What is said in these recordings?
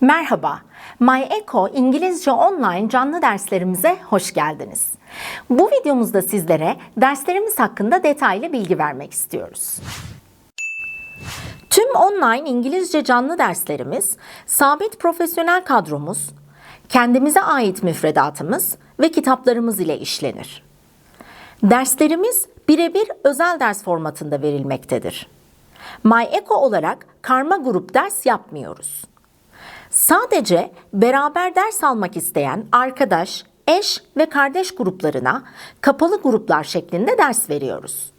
Merhaba, MyEco İngilizce Online canlı derslerimize hoş geldiniz. Bu videomuzda sizlere derslerimiz hakkında detaylı bilgi vermek istiyoruz. Tüm online İngilizce canlı derslerimiz, sabit profesyonel kadromuz, kendimize ait müfredatımız ve kitaplarımız ile işlenir. Derslerimiz birebir özel ders formatında verilmektedir. MyEco olarak karma grup ders yapmıyoruz. Sadece beraber ders almak isteyen arkadaş, eş ve kardeş gruplarına kapalı gruplar şeklinde ders veriyoruz.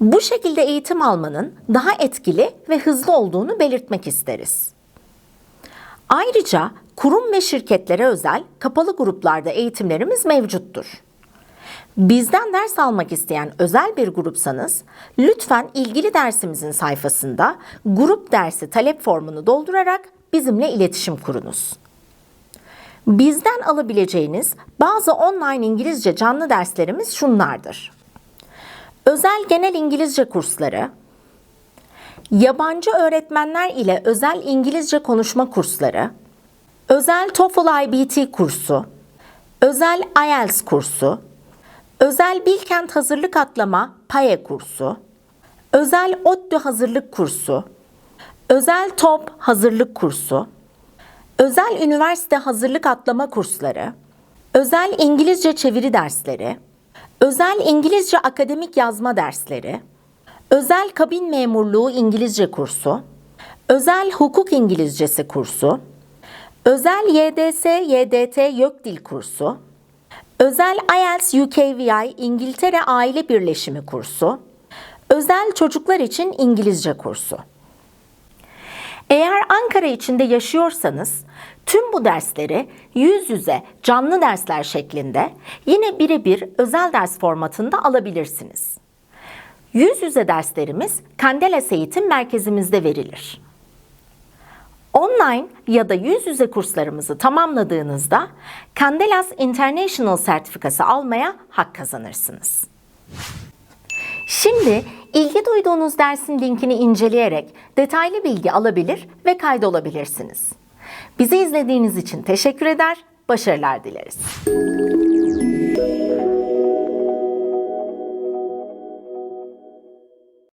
Bu şekilde eğitim almanın daha etkili ve hızlı olduğunu belirtmek isteriz. Ayrıca kurum ve şirketlere özel kapalı gruplarda eğitimlerimiz mevcuttur. Bizden ders almak isteyen özel bir grupsanız lütfen ilgili dersimizin sayfasında grup dersi talep formunu doldurarak bizimle iletişim kurunuz. Bizden alabileceğiniz bazı online İngilizce canlı derslerimiz şunlardır. Özel genel İngilizce kursları, yabancı öğretmenler ile özel İngilizce konuşma kursları, özel TOEFL IBT kursu, özel IELTS kursu, özel Bilkent hazırlık atlama PAYE kursu, özel ODTÜ hazırlık kursu, özel TOP hazırlık kursu, özel üniversite hazırlık atlama kursları, özel İngilizce çeviri dersleri, özel İngilizce akademik yazma dersleri, özel kabin memurluğu İngilizce kursu, özel hukuk İngilizcesi kursu, özel YDS YDT YÖK Dil kursu, özel IELTS UKVI İngiltere Aile Birleşimi kursu, özel çocuklar için İngilizce kursu. Eğer Ankara içinde yaşıyorsanız tüm bu dersleri yüz yüze canlı dersler şeklinde yine birebir özel ders formatında alabilirsiniz. Yüz yüze derslerimiz Kandeles Eğitim Merkezimizde verilir. Online ya da yüz yüze kurslarımızı tamamladığınızda Candelas International sertifikası almaya hak kazanırsınız. Şimdi ilgi duyduğunuz dersin linkini inceleyerek detaylı bilgi alabilir ve kaydolabilirsiniz. Bizi izlediğiniz için teşekkür eder, başarılar dileriz.